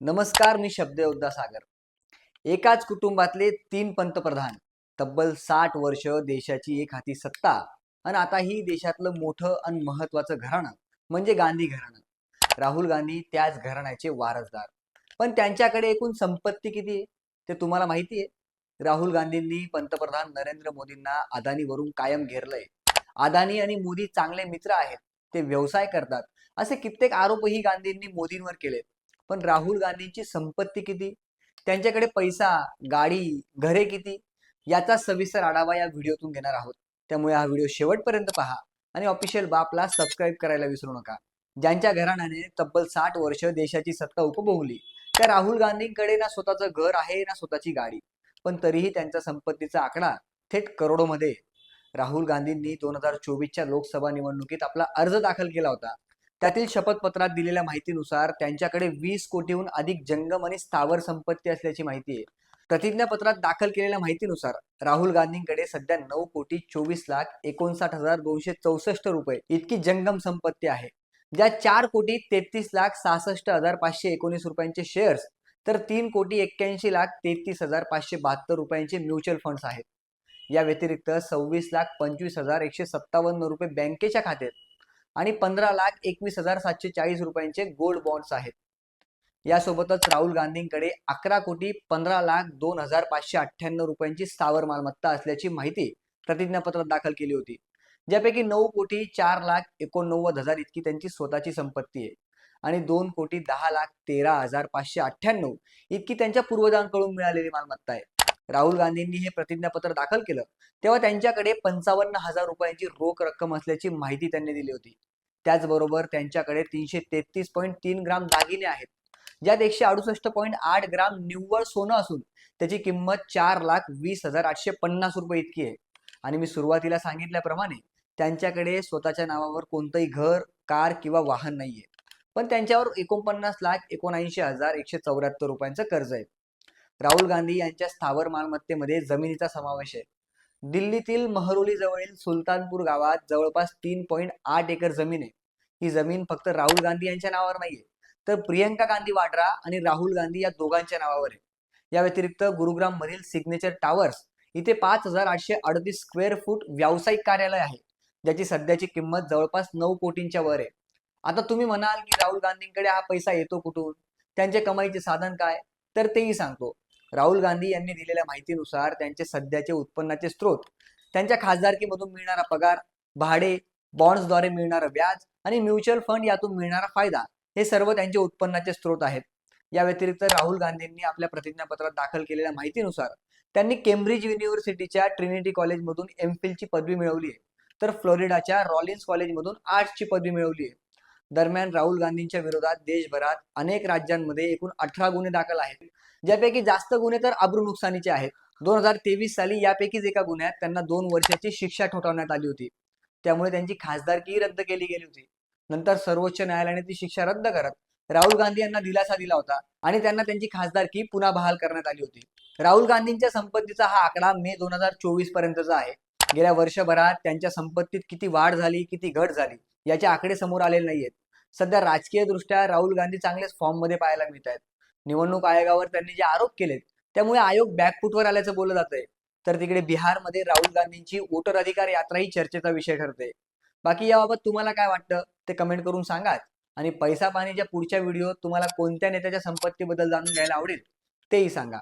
नमस्कार मी शब्दयोद्धा सागर. एकाच कुटुंबातले तीन पंतप्रधान. तब्बल साठ वर्ष देशाची एक हाती सत्ता आणि आता ही देशातलं मोठं आणि महत्वाचं घराणं म्हणजे गांधी घराणं. राहुल गांधी त्याच घराण्याचे वारसदार. पण त्यांच्याकडे एकूण संपत्ती किती आहे? ते तुम्हाला माहिती आहे. राहुल गांधींनी पंतप्रधान नरेंद्र मोदींना अदानीवरून कायम घेरलंय. अदानी आणि मोदी चांगले मित्र आहेत. ते व्यवसाय करतात. असे कित्येक आरोपही गांधींनी मोदींवर केलेत. पण राहुल गांधींची संपत्ती किती? त्यांच्याकडे पैसा गाडी घरे किती? याचा सविस्तर आढावा या व्हिडिओतून घेणार आहोत. त्यामुळे हा व्हिडिओ शेवटपर्यंत पहा आणि ऑफिशियल बापला सबस्क्राईब करायला विसरू नका. ज्यांच्या घराण्याने तब्बल साठ वर्ष देशाची सत्ता उपभोगली त्या राहुल गांधींकडे ना स्वतःचं घर आहे ना स्वतःची गाडी. पण तरीही त्यांचा संपत्तीचा आकडा थेट करोडोमध्ये. राहुल गांधींनी दोन हजार चोवीसच्या लोकसभा निवडणुकीत आपला अर्ज दाखल केला होता. त्यातील शपथपत्रात दिलेल्या माहितीनुसार त्यांच्याकडे वीस कोटीहून अधिक जंगम आणि स्थावर संपत्ती असल्याची माहिती आहे. प्रतिज्ञापत्रात दाखल केलेल्या माहितीनुसार राहुल गांधींकडे सध्या नऊ कोटी चोवीस लाख एकोणसाठ हजार दोनशे चौसष्ट रुपये इतकी जंगम संपत्ती आहे. ज्या चार कोटी तेहतीस लाख सहासष्ट हजार पाचशे एकोणीस रुपयांचे शेअर्स तर तीन कोटी एक्क्याऐंशी लाख तेहतीस हजार पाचशे बहात्तर रुपयांचे म्युच्युअल फंड्स आहेत. या व्यतिरिक्त सव्वीस लाख पंचवीस हजार एकशे सत्तावन्न रुपये बँकेच्या खात्यात आणि पंधरा लाख एकवीस हजार सातशे चाळीस रुपयांचे गोल्ड बॉन्ड्स आहेत. यासोबतच राहुल गांधींकडे अकरा कोटी पंधरा लाख दोन हजार पाचशे अठ्ठ्याण्णव रुपयांची स्थावर मालमत्ता असल्याची माहिती प्रतिज्ञापत्रात दाखल केली होती. ज्यापैकी नऊ कोटी चार लाख एकोणनव्वद हजार इतकी त्यांची स्वतःची संपत्ती आहे. आणि दोन कोटी दहा लाख तेरा हजार पाचशे अठ्ठ्याण्णव इतकी त्यांच्या पूर्वजांकडून मिळालेली मालमत्ता आहे. राहुल गांधींनी हे प्रतिज्ञापत्र दाखल केलं तेव्हा त्यांच्याकडे पंचावन्न हजार रुपयांची रोख रक्कम असल्याची माहिती त्यांनी दिली होती. त्याचबरोबर त्यांच्याकडे तीनशे तेहतीस पॉईंट तीन ग्राम दागिने आहेत ज्यात एकशे अडुसष्ट पॉईंट आठ ग्राम निव्वळ सोनं असून त्याची किंमत चार लाख वीस हजार आठशे पन्नास रुपये इतकी आहे. आणि मी सुरुवातीला सांगितल्याप्रमाणे त्यांच्याकडे स्वतःच्या नावावर कोणतंही घर कार किंवा वाहन नाहीये. पण त्यांच्यावर एकोणपन्नास लाख एकोणऐंशी हजार एकशे चौऱ्याहत्तर रुपयांचं कर्ज आहे. राहुल गांधी यांच्या स्थावर मालमत्तेमध्ये जमिनीचा समावेश आहे. दिल्लीतील महरोली जवळील सुलतानपूर गावात जवळपास तीन पॉईंट आठ एकर जमीन आहे. ही जमीन फक्त राहुल गांधी यांच्या नावावर नाहीये तर प्रियंका गांधी वाड्रा आणि राहुल गांधी या दोघांच्या नावावर आहे. या व्यतिरिक्त गुरुग्राम मधील सिग्नेचर टावर्स इथे पाच हजार आठशे अडतीस स्क्वेअर फूट व्यावसायिक कार्यालय आहे ज्याची सध्याची किंमत जवळपास नऊ कोटींच्या वर आहे. आता तुम्ही म्हणाल की राहुल गांधींकडे हा पैसा येतो कुठून? त्यांचे कमाईचे साधन काय? तर तेही सांगतो. राहुल गांधी यांनी दिलेल्या माहितीनुसार त्यांचे सध्याचे उत्पन्नाचे स्रोत त्यांच्या खासदारकीमधून मिळणारा पगार भाडे बॉन्ड्सद्वारे मिळणारं व्याज आणि म्युच्युअल फंड यातून मिळणारा फायदा हे सर्व त्यांचे उत्पन्नाचे स्रोत आहेत. या व्यतिरिक्त राहुल गांधींनी आपल्या प्रतिज्ञापत्रात दाखल केलेल्या माहितीनुसार त्यांनी केम्ब्रिज युनिव्हर्सिटीच्या ट्रिनिटी कॉलेजमधून एम ची पदवी मिळवली आहे. तर फ्लोरिडाच्या रॉलिन्स कॉलेजमधून आर्ट्सची पदवी मिळवली आहे. दरम्यान राहुल गांधींच्या विरोधात देशभरात अनेक राज्यांमध्ये एकूण अठरा गुन्हे दाखल आहेत. ज्यापैकी जास्त गुन्हे तर अब्रू नुकसानीचे आहेत. दोन हजार तेवीस साली यापैकीच एका गुन्ह्यात त्यांना दोन वर्षाची शिक्षा ठोठावण्यात आली होती. त्यामुळे त्यांची खासदारकीही रद्द केली गेली होती. नंतर सर्वोच्च न्यायालयाने ती शिक्षा रद्द करत राहुल गांधी यांना दिलासा दिला होता आणि त्यांना त्यांची खासदारकी पुन्हा बहाल करण्यात आली होती. राहुल गांधींच्या संपत्तीचा हा आकडा मे दोन हजार चोवीस पर्यंतचा आहे. गेल्या वर्षभरात त्यांच्या संपत्तीत किती वाढ झाली किती घट झाली? याचे आकडे समोर आलेले नाहीयेत. सध्या राजकीय दृष्ट्या राहुल गांधी चांगलेच फॉर्ममध्ये पाहायला मिळत आहेत निवडणूक आयोगावर त्यांनी जे आरोप केलेत त्यामुळे आयोग बॅकफूटवर आल्याचं बोललं जात आहे तर तिकडे बिहारमध्ये राहुल गांधींची वोटर अधिकार यात्रा ही चर्चेचा विषय ठरते. बाकी याबाबत तुम्हाला काय वाटतं ते कमेंट करून सांगाच आणि पैसा पाणीच्या पुढच्या व्हिडिओ तुम्हाला कोणत्या नेत्याच्या संपत्तीबद्दल जाणून घ्यायला आवडेल तेही सांगा.